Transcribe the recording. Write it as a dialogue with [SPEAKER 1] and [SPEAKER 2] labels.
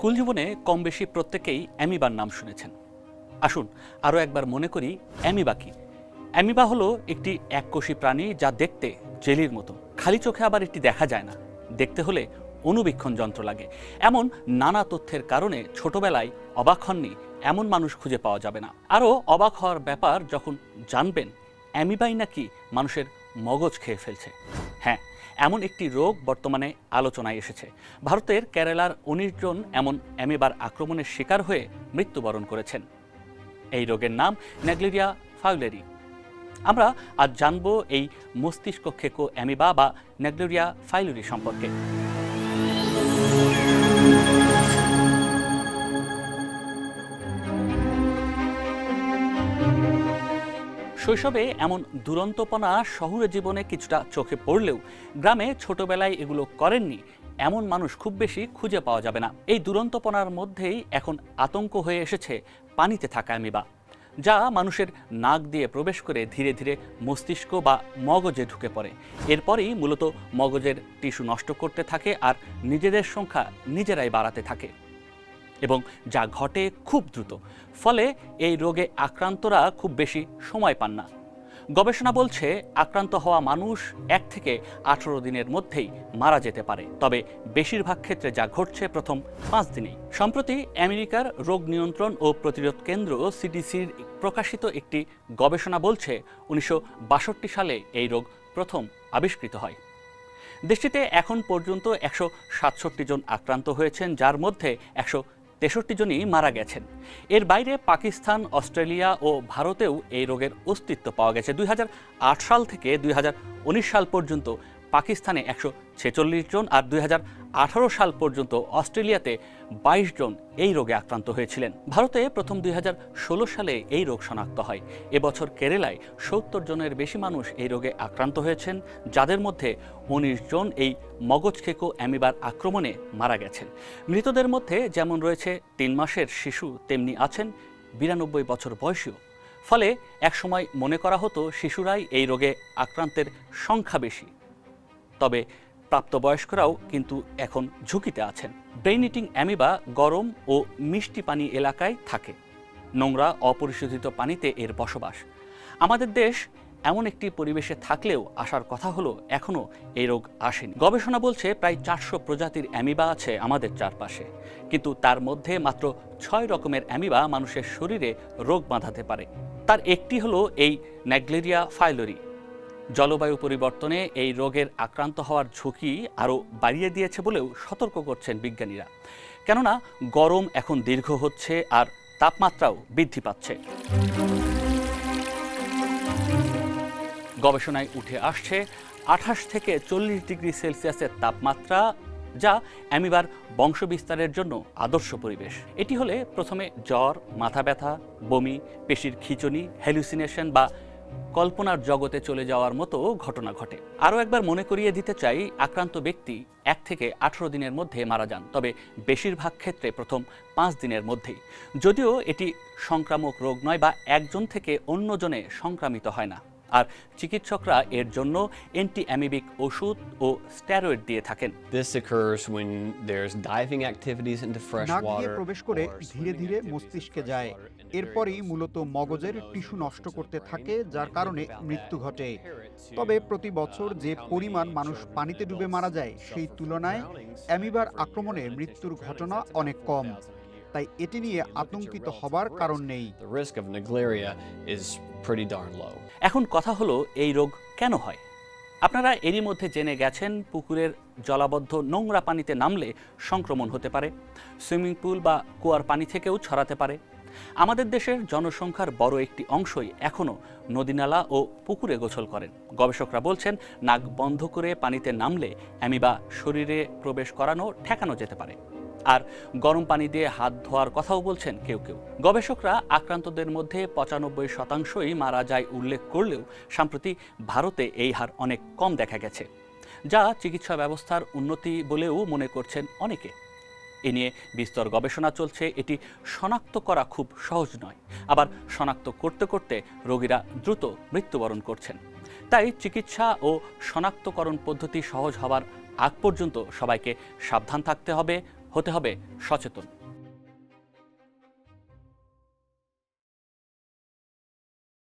[SPEAKER 1] School জীবনে কম বেশি প্রত্যেকেই অ্যামিবার নাম শুনেছেন। আসুন, আরও একবার মনে করি, অ্যামিবা কি? অ্যামিবা হলো একটি এককোষী প্রাণী যা দেখতে জেলির মতো। খালি চোখে আবার এটি দেখা যায় না। দেখতে হলে অনুবীক্ষণ যন্ত্র লাগে। এমন নানা তথ্যের কারণে ছোটবেলায় অবাক হননি, এমন মানুষ খুঁজে পাওয়া যাবে না। আরও অবাক হওয়ার ব্যাপার যখন জানবেন, অ্যামিবাই নাকি মানুষের মগজ খেয়ে ফেলছে। হ্যাঁ এমন একটি রোগ বর্তমানে আলোচনায় এসেছে। ভারতের কেরালার উনিশ জন এমন অ্যামিবার আক্রমণের শিকার হয়ে মৃত্যুবরণ করেছেন। এই রোগের নাম ন্যাগলেরিয়া ফাউলেরি। আমরা আজ জানব এই মস্তিষ্ক খেকো অ্যামিবা বা ন্যাগলেরিয়া ফাইলুরি সম্পর্কে। শৈশবে এমন দুরন্তপনা শহুরে জীবনে কিছুটা চোখে পড়লেও গ্রামে ছোটবেলায় এগুলো করেননি। এমন মানুষ খুব বেশি খুঁজে পাওয়া যাবে না। এই দুরন্তপনার মধ্যেই এখন আতঙ্ক হয়ে এসেছে পানিতে থাকা অ্যামিবা যা মানুষের নাক দিয়ে প্রবেশ করে ধীরে ধীরে মস্তিষ্ক বা মগজে ঢুকে পড়ে। এরপরেই মূলত মগজের টিস্যু নষ্ট করতে থাকে আর নিজেদের সংখ্যা নিজেরাই বাড়াতে থাকে। এবং যা ঘটে খুব দ্রুত। ফলে এই রোগে আক্রান্তরা খুব বেশি সময় পান না। গবেষণা বলছে, আক্রান্ত হওয়া মানুষ এক থেকে আঠারো দিনের মধ্যেই মারা যেতে পারে। তবে বেশিরভাগ ক্ষেত্রে যা ঘটছে প্রথম পাঁচ দিনেই। সম্প্রতি আমেরিকার রোগ নিয়ন্ত্রণ ও প্রতিরোধ কেন্দ্র সিডিসির প্রকাশিত একটি গবেষণা বলছে, উনিশশো বাষট্টি সালে এই রোগ প্রথম আবিষ্কৃত হয়। দেশটিতে এখন পর্যন্ত একশো সাতষট্টি জন আক্রান্ত হয়েছেন, যার মধ্যে একশো তেষট্টি জনই মারা গেছেন। এর বাইরে পাকিস্তান, অস্ট্রেলিয়া ও ভারতেও এই রোগের অস্তিত্ব পাওয়া গেছে। দুই হাজার আট সাল থেকে দুই হাজার উনিশ সাল পর্যন্ত পাকিস্তানে একশো ছেচল্লিশ জন আর দুই হাজার আঠারো সাল পর্যন্ত অস্ট্রেলিয়াতে বাইশ জন এই রোগে আক্রান্ত হয়েছিলেন। ভারতে প্রথম দুই ষোলো সালে এই রোগ শনাক্ত হয়। এবছর কেরালায় সত্তর জনের বেশি মানুষ এই রোগে আক্রান্ত হয়েছেন, যাদের মধ্যে উনিশ জন এই মগজ খেকো অ্যামিবার আক্রমণে মারা গেছেন। মৃতদের মধ্যে যেমন রয়েছে তিন মাসের শিশু, তেমনি আছেন বিরানব্বই বছর বয়সীও। ফলে একসময় মনে করা হতো শিশুরাই এই রোগে আক্রান্তের সংখ্যা বেশি। তবে প্রাপ্তবয়স্করাও কিন্তু এখন ঝুঁকিতে আছেন। ব্রেইন ইটিং অ্যামিবা গরম ও মিষ্টি পানি এলাকায় থাকে। নোংরা, অপরিশোধিত পানিতে এর বসবাস। আমাদের দেশ এমন একটি পরিবেশে থাকলেও আসার কথা হলো এখনও এই রোগ আসেনি। গবেষণা বলছে প্রায় চারশো প্রজাতির অ্যামিবা আছে আমাদের চারপাশে। কিন্তু তার মধ্যে মাত্র ছয় রকমের অ্যামিবা মানুষের শরীরে রোগ বাঁধাতে পারে। তার একটি হলো এই ন্যাগলেরিয়া ফাইলোরি। জলবায়ু পরিবর্তনে এই রোগের আক্রান্ত হওয়ার ঝুঁকি আরও বাড়িয়ে দিয়েছে বলেও সতর্ক করছেন বিজ্ঞানীরা। কেননা গরম এখন দীর্ঘ হচ্ছে আর তাপমাত্রাও বৃদ্ধি পাচ্ছে। গবেষণায় উঠে আসছে আঠাশ থেকে চল্লিশ ডিগ্রি সেলসিয়াসের তাপমাত্রা যা অ্যামিবার বংশবিস্তারের জন্য আদর্শ পরিবেশ। এটি হলে প্রথমে জ্বর, মাথা ব্যথা, বমি, পেশির খিঁচুনি হ্যালুসিনেশন বা কল্পনার জগতে চলে যাওয়ার মতো ঘটনা ঘটে। আরও একবার মনে করিয়ে দিতে চাই, আক্রান্ত ব্যক্তি এক থেকে আঠারো দিনের মধ্যে মারা যান, তবে বেশিরভাগ ক্ষেত্রে প্রথম পাঁচ দিনের মধ্যেই। যদিও এটি সংক্রামক রোগ নয় বা একজন থেকে অন্যজনে সংক্রামিত হয় না। আর চিকিৎসকরা এর জন্য অ্যান্টি অ্যামিবিক ওষুধ ও স্টেরয়েড দিয়ে থাকেন।
[SPEAKER 2] দিস অকারস when there's diving
[SPEAKER 3] দিয়ে প্রবেশ করে ধীরে ধীরে মস্তিষ্কে যায়। এরপরই মূলত মগজের টিস্যু নষ্ট করতে থাকে যার কারণে মৃত্যু ঘটে। তবে প্রতি বছর যে পরিমাণ মানুষ পানিতে ডুবে মারা যায় সেই তুলনায় অ্যামিবার আক্রমণে মৃত্যুর ঘটনা অনেক কম। তাই এটি নিয়ে আতঙ্কিত হবার কারণ নেই।
[SPEAKER 2] Pretty darn low.
[SPEAKER 1] এখন কথা হলো, এই রোগ কেন হয়? আপনারা এরই মধ্যে জেনে গেছেন, পুকুরের জলাবদ্ধ নোংরা পানিতে নামলে সংক্রমণ হতে পারে, সুইমিং পুল বা কুয়ার পানি থেকেও ছড়াতে পারে। আমাদের দেশের জনসংখ্যার বড় একটি অংশই এখনও নদীনালা ও পুকুরে গোসল করেন। গবেষকরা বলছেন, নাক বন্ধ করে পানিতে নামলে অ্যামিবা শরীরে প্রবেশ করানো, ঠেকানো যেতে পারে। আর গরম পানি দিয়ে হাত ধোয়ার কথাও বলছেন কেউ কেউ। গবেষকরা আক্রান্তদের মধ্যে পঁচানব্বই শতাংশই মারা যায় উল্লেখ করলেও সম্প্রতি ভারতে এই হার অনেক কম দেখা গেছে, যা চিকিৎসা ব্যবস্থার উন্নতি বলেও মনে করছেন অনেকে। এ নিয়ে বিস্তর গবেষণা চলছে, এটি শনাক্ত করা খুব সহজ নয়। আবার শনাক্ত করতে করতে রোগীরা দ্রুত মৃত্যুবরণ করছেন। তাই চিকিৎসা ও শনাক্তকরণ পদ্ধতি সহজ হওয়ার আগ পর্যন্ত সবাইকে সাবধান থাকতে হবে হতে হবে সচেতন।